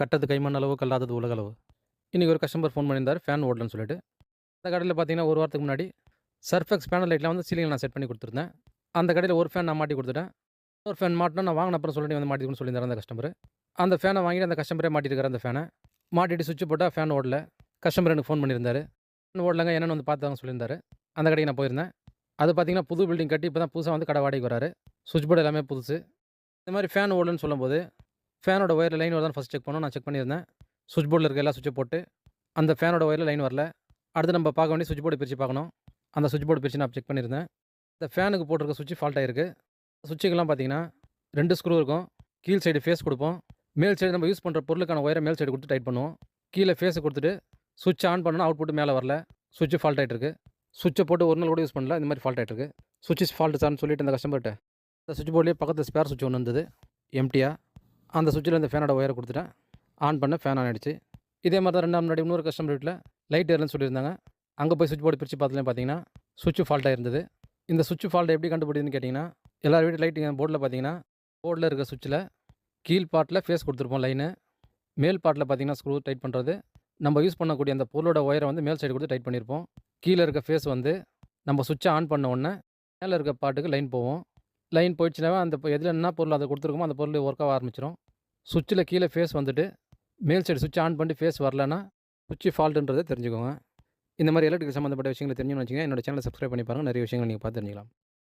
கட்டது கைமண் அளவு கல்லாதது உலகளவு இன்றைக்கி ஒரு கஸ்டமர் ஃபோன் பண்ணியிருந்தார் ஃபேன் ஓடலன்னு சொல்லிட்டு. அந்த கடையில் பார்த்தீங்கன்னா ஒரு வாரத்துக்கு முன்னாடி சர்ஃபெக்ஸ் பேனல் லைட்லாம் வந்து சீலிங்கில் நான் செட் பண்ணி கொடுத்துருந்தேன். அந்த கடையில் ஒரு ஃபேன் நான் மாட்டி கொடுத்துட்டேன். ஒரு ஃபேன் மாட்டினா நான் வாங்கின அப்புறம் சொல்லிட்டு வந்து மாட்டிக்கணும்னு சொல்லியிருந்தார் அந்த கஸ்டமர் அந்த ஃபேனை வாங்கிட்டு அந்த கஸ்டமரே மாட்டிருக்காரு அந்த ஃபேனை மாட்டிட்டு சுவிட்ச் போட்டால் ஃபேன் ஓடல. கஸ்டமர் எனக்கு ஃபோன் பண்ணியிருந்தார். ஃபேன் ஓடலங்க என்னென்னு வந்து பார்த்தாங்க சொல்லியிருந்தார். அந்த கடைக்கு நான் போயிருந்தேன். அது பார்த்தீங்கன்னா புது பில்டிங் கட்டி இப்போ தான் புதுசாக வந்து கடை வாடகைக்கு வராரு. சுவிட்ச் போர்டு எல்லாமே புதுசு. இந்த மாதிரி ஃபேன் ஓடலன்னு சொல்லும்போது ஃபேனோட ஒயரில் லைன் வருதான்னு ஃபஸ்ட் செக் பண்ணோம். நான் செக் பண்ணியிருந்தேன். சுவிட்ச் போர்டில் இருக்க எல்லா சுவிட்சை போட்டு அந்த ஃபேனோட ஒயரில் லைன் வரல. அடுத்து நம்ம பார்க்க வேண்டிய சுவிட்ச் போர்டு பிரித்து பார்க்கணும். அந்த சுவிட்ச் போர்டு பிரித்து நான் செக் பண்ணியிருந்தேன். இந்த ஃபேனுக்கு போட்டிருக்க சுவிட்ச் ஃபால்ட் ஆயிருக்கு. சுவிட்சுக்கெல்லாம் பார்த்தீங்கன்னா ரெண்டு ஸ்க்ரூ இருக்கும். கீழ் சைடு ஃபேஸ் கொடுப்போம். மேல் சைடு நம்ம யூஸ் பண்ணுற பொருளுக்கான ஒயரை மேல் சைடு கொடுத்து டைட் பண்ணுவோம். கீழே ஃபேஸை கொடுத்துட்டு சுவிட்ச் ஆன் பண்ணணும் அவுட்புட்டு மேலே வரல. சுவிட்ச் ஃபால்ட் ஆகிட்டு இருக்கு சுவிட்சை போட்டு ஒரு நாள் கூட யூஸ் பண்ணல. இந்த மாதிரி ஃபால்ட் ஆகிட்டு இருக்கு சுவிட்ச் ஃபால்ட் சார்னு சொல்லிட்டு அந்த கஸ்டமர்கிட்ட அந்த சுவிட்ச் போர்ட்லேயே பக்கத்தில் ஸ்பேர் சுவிட்ச் ஒன்று இருந்தது. எம்டியாக அந்த சுவிட்சில் இந்த ஃபேனோட ஒயரை கொடுத்துட்டேன். ஆன் பண்ண ஃபேன் ஆன் ஆயிடுச்சு. இதே மாதிரி தான் ரெண்டு முன்னாடி இன்னொரு கஸ்டமர் வீட்டில் லைட் ஏறலன்னு சொல்லியிருந்தாங்க. அங்கே போய் சுவிட்ச் போர்டு பிரித்து பார்த்துலேயும் பார்த்தீங்கன்னா சுவிட்ச் ஃபால்ட்டாக இருந்தது. இந்த சுவிட்ச் ஃபால்ட்டை எப்படி கண்டுபிடிக்குதுன்னு கேட்டிங்கன்னா எல்லார் வீட்டு லைட்டிங் போர்டில் பார்த்தீங்கன்னா போர்டில் இருக்க சுவிட்சில் கீழ் பாட்டில் ஃபேஸ் கொடுத்துருப்போம் லைனு. மேல் பாட்டில் பார்த்தீங்கன்னா ஸ்க்ரூ டைட் பண்ணுறது. நம்ம யூஸ் பண்ணக்கூடிய அந்த பொருளோட ஒயரை வந்து மேல் சைடு கொடுத்து டைட் பண்ணியிருப்போம். கீழே இருக்க ஃபேஸ் வந்து நம்ம சுவிட்சை ஆன் பண்ண உடனே மேலே இருக்க பாட்டுக்கு லைன் போவோம் லைன் போயிடுச்சுனாவே அந்த எதில் என்ன பொருள் அதை கொடுத்துருக்கோமோ அந்த பொருள் ஒர்க் ஆக ஆரம்பிச்சிடும் சுவிட்சில் கீழே ஃபேஸ் வந்துட்டு மேல் சைடு சுவிட்ச் ஆன் பண்ணிட்டு ஃபேஸ் வரலன்னா சுவிட்ச் ஃபால்ட்டுன்றதை தெரிஞ்சுக்கோங்க. இந்த மாதிரி எலக்ட்ரிக்கல் சம்மந்தப்பட்ட விஷயங்களை தெரிஞ்சுன்னு வச்சிங்கன்னா என்னோட சேனலை சப்ஸ்கிரைப் பண்ணி பாருங்கள் நிறைய விஷயங்கள் நீங்கள் பார்த்து தெரிஞ்சுக்கலாம்.